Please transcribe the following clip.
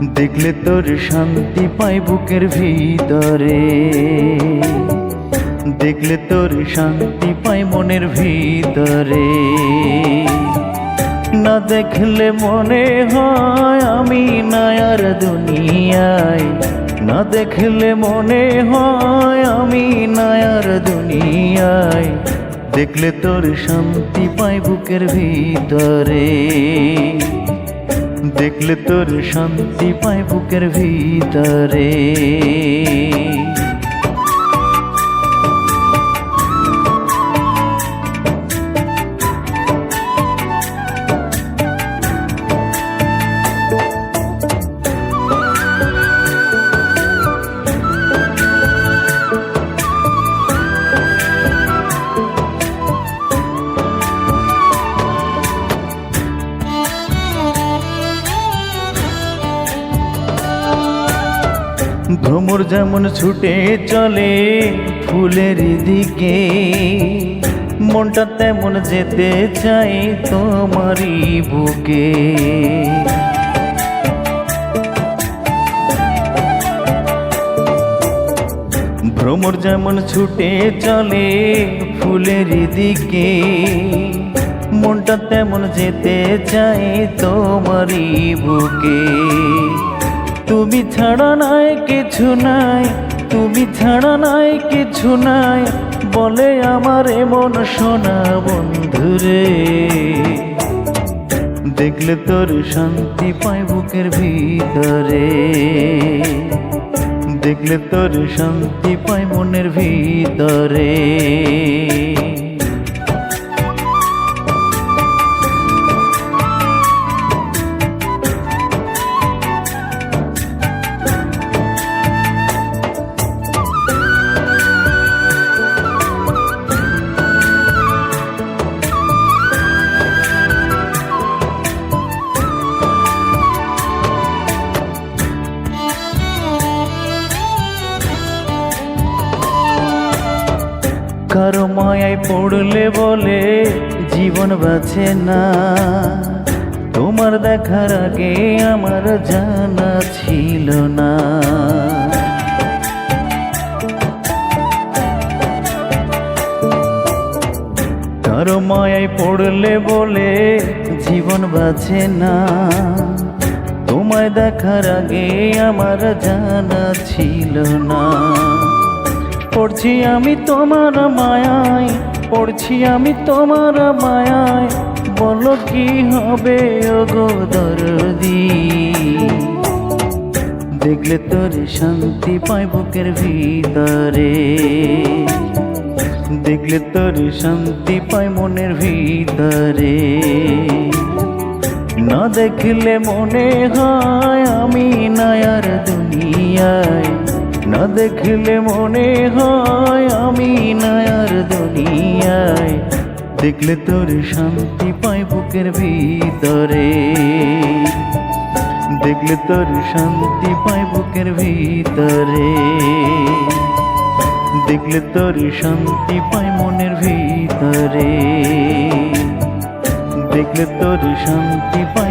দেখলে তোর শান্তি পাই বুকের ভিতরে। দেখলে তোর শান্তি পাই মনের ভিতরে। না দেখলে মনে হয় আমি নায়ার দুনিয়ায়। না দেখলে মনে হয় আমি নায়ার দুনিয়ায়। দেখলে তোর শান্তি পাই বুকের ভিতরে। দেখলে তোর শান্তি পায় বুকের ভিতরে। ভ্রমর যেমন ছুটে চলে ফুলের দিকে, মনটা তেমন যেতে চাই তোমারই বুকে। ভ্রমর যেমন ছুটে চলে ফুলের দিকে, মনটা তেমন যেতে চাই তোমারই বুকে। তুমি ছাড়া নাই, কিছু নাই। তুমি ছাড়া নাই, কিছু নাই। বলে আমার এমন সোনা বন্ধুরে দেখলে তোর শান্তি পাই বুকের ভিতরে। দেখলে তোর শান্তি পাই মনের ভিতরে। কারও মায়ায় পড়লে বলে, জীবন বাঁচে না। তোমার দেখার আগে আমার জানা ছিল না। কারও মায়ায় পড়লে বলে, জীবন বাঁচে না। তোমায় দেখার আগে আমার জানা ছিল না। পড়ছি আমি তোমার মায়ায়, পড়ছি আমি তোমার মায়ায়। বলো কি হবে ওগো দরদি? দেখলে তোর শান্তি পাই বুকের ভিতরে। দেখলে তোর শান্তি পাই মনের ভিতরে। না দেখলে মনে হয় আমি নায়ার দুনিয়ায়। না দেখলে মনে হয় আমি নায়ার দুনিয়ায়। দেখলে তোর শান্তি পাই বুকের ভিতরে। দেখলে তোর শান্তি পাই বুকের ভিতরে। দেখলে তোর শান্তি পাই মনের ভিতরে। দেখলে তোর শান্তি পাই